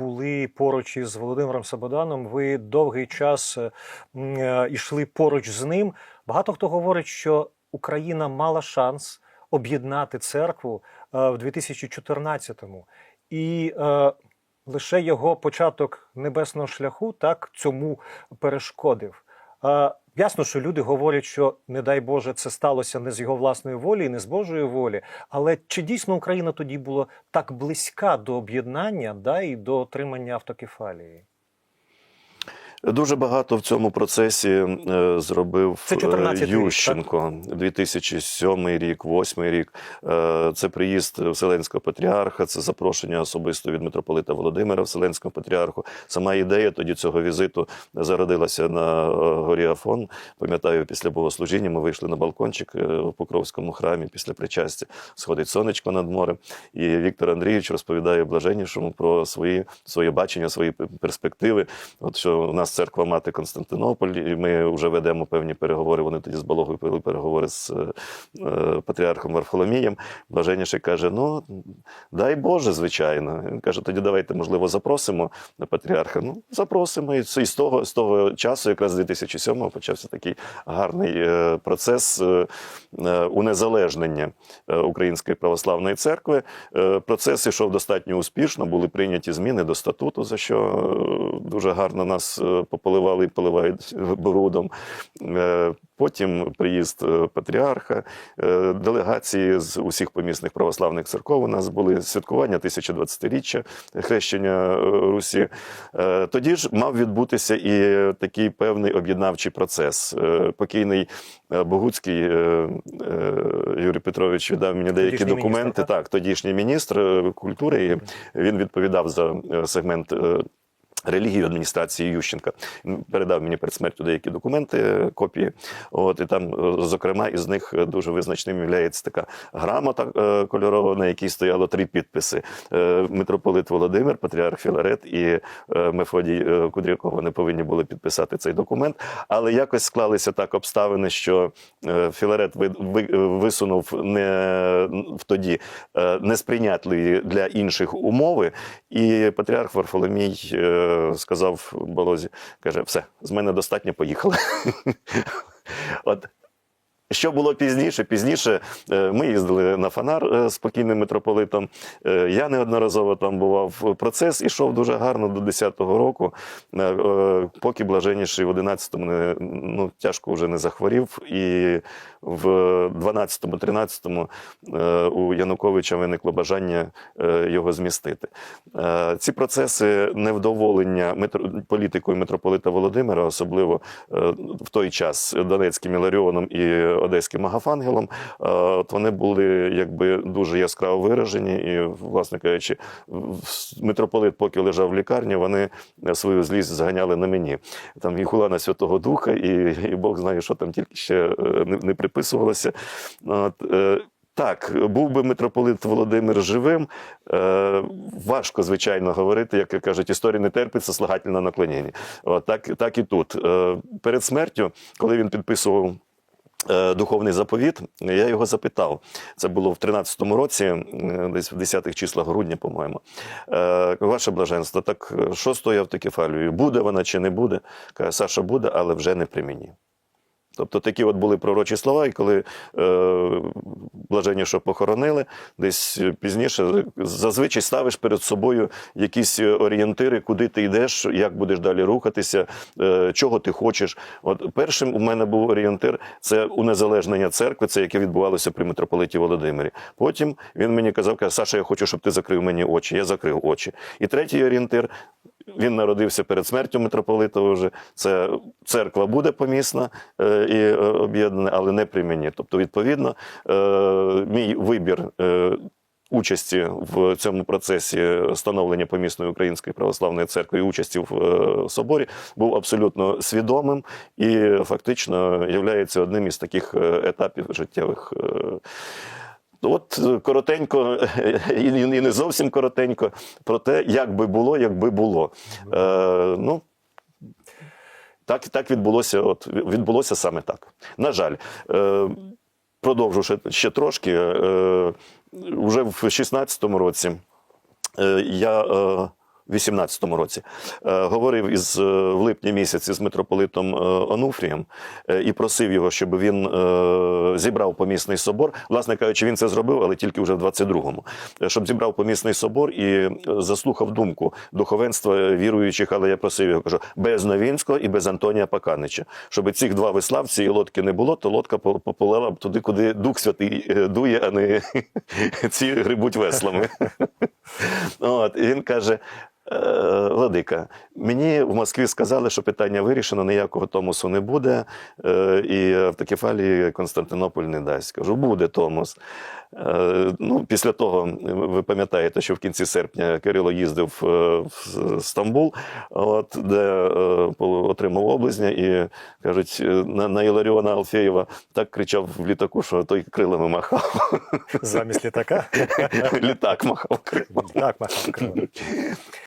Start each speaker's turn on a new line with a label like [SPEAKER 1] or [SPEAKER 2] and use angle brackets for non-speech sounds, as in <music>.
[SPEAKER 1] були поруч із Володимиром Сабоданом. Ви довгий час е, е, йшли поруч з ним. Багато хто говорить, що Україна мала шанс об'єднати церкву е, в 2014-му. І лише його початок небесного шляху так цьому перешкодив. Ясно, що люди говорять, що не дай Боже, це сталося не з його власної волі і не з Божої волі. Але чи дійсно Україна тоді була так близька до об'єднання да, і до отримання автокефалії?
[SPEAKER 2] Дуже багато в цьому процесі е, зробив
[SPEAKER 1] Це
[SPEAKER 2] е,
[SPEAKER 1] 14 рік,
[SPEAKER 2] Ющенко. 2007 рік, 2008 рік. Е, Це приїзд Вселенського патріарха, це запрошення особисто від митрополита Володимира Вселенського патріарху. Сама ідея тоді цього візиту зародилася на горі Афон. Пам'ятаю, після богослужіння ми вийшли на балкончик в Покровському храмі після причастя. Сходить сонечко над морем. І Віктор Андрійович розповідає блаженнішому про свої своє бачення, свої перспективи. От що у нас церква мати Константинополь, і ми вже ведемо певні переговори. Вони тоді з Балогою вели переговори з е, патріархом Варфоломієм. Блаженніший каже: Ну дай Боже, звичайно. Він каже: тоді давайте, можливо, запросимо на патріарха. Ну, запросимо. І з того, з того часу, якраз з 2007-го, почався такий гарний е, процес е, унезалежнення Української православної церкви. Процес ішов достатньо успішно, були прийняті зміни до статуту, за що дуже гарно нас е, пополивали і поливають <laughs> брудом. Е, Потім приїзд е, патріарха, делегації з усіх помісних православних церков у нас були святкування 1020-річчя хрещення Русі. Тоді ж мав відбутися і такий певний об'єднавчий процес. Покійний Богуцький Юрій Петрович віддав мені деякі
[SPEAKER 1] Тодішній
[SPEAKER 2] документи.
[SPEAKER 1] міністр, так?
[SPEAKER 2] так, тодішній міністр культури. І він відповідав за сегмент. Релігії адміністрації Ющенка передав мені перед смертю деякі документи, копії. От і там, е, зокрема, із них е, дуже визначним є така грамота е, кольорова, на якій стояло три підписи: митрополит Володимир, патріарх Філарет і Мефодій Кудряков. Вони повинні були підписати цей документ. Але якось склалися так обставини, що Філарет ви- ви- висунув не в тоді несприйнятливі для інших умови, і патріарх Варфоломій сказав Болозі, каже: все, з мене достатньо, поїхали. <laughs> От. Що було пізніше? Пізніше е, ми їздили на фонар е, з покійним митрополитом. Е, Я неодноразово там бував. Процес ішов дуже гарно до 10-го року, поки блаженніший в 11-му ну, тяжко вже не захворів. І в 12-13 е, у Януковича виникло бажання е, його змістити. Е, Ці процеси невдоволення політикою митрополита Володимира, особливо в той час Донецьким Іларіоном і Одеським Агафангелом, вони були якби дуже яскраво виражені. І, власне кажучи, митрополит, поки лежав в лікарні, вони свою злість зганяли на мені. Там і хула на Святого Духа, і, і Бог знає, що там тільки ще не, не приписувалося. От, е, так, був би митрополит Володимир живим. Е, важко, звичайно, говорити, як кажуть, історія не терпиться, слагательне наклонення. От, так, так і тут. Е, перед смертю, коли він підписував. е, Духовний заповіт, я його запитав. Це було в 13-му році, е, десь в 10-х числах грудня, по-моєму. Ваше блаженство, так що з тою автокефалією? Буде вона чи не буде? Каже, Саша буде, але вже не при мені. Тобто такі от були пророчі слова, і коли е, блаженніше похоронили, десь пізніше зазвичай ставиш перед собою якісь орієнтири, куди ти йдеш, як будеш далі рухатися, е, чого ти хочеш. От першим у мене був орієнтир це унезалежнення церкви, це яке відбувалося при митрополиті Володимирі. Потім він мені казав, каже, Саша, я хочу, щоб ти закрив мені очі. Я закрив очі. І третій орієнтир він народився перед смертю митрополита. Вже це церква буде помісна е, і е, об'єднана, але не при мені. Тобто, відповідно, е, мій вибір. Участі в цьому процесі становлення помісної української православної церкви і участі в соборі був абсолютно свідомим і фактично є одним із таких етапів життєвих. Е, От е, коротенько, <laughs> і не зовсім коротенько, про те, як би було, якби було. Е, ну, так, так відбулося, от, відбулося саме так. На жаль, е, продовжу ще, ще трошки. Е, вже в 16-му році е, я е, 18-му році, е, говорив із е, в липні місяці з митрополитом е, Онуфрієм і просив його, щоб він зібрав помісний собор. Власне кажучи, він це зробив, але тільки вже в 22-му. Е, Щоб зібрав помісний собор і заслухав думку духовенства віруючих, але я просив його, кажу, без Новінського і без Антонія Паканича. Щоб цих два виславці і лодки не було, то лодка поплила б туди, куди Дух Святий дує, а не <laughs> ці грибуть веслами. <laughs> От, він каже. «Е, Владика, мені в Москві сказали, що питання вирішено, ніякого Томосу не буде, е, і автокефалії Константинополь не дасть. Кажу, буде Томос. Е, Ну, після того, ви пам'ятаєте, що в кінці серпня Кирило їздив в Стамбул, от, де отримав облизня, і кажуть, на, на Іларіона Алфєєва так кричав в літаку, що той крилами махав.
[SPEAKER 1] Замість літака.
[SPEAKER 2] Літак махав крилами.
[SPEAKER 1] Так, махав крилами.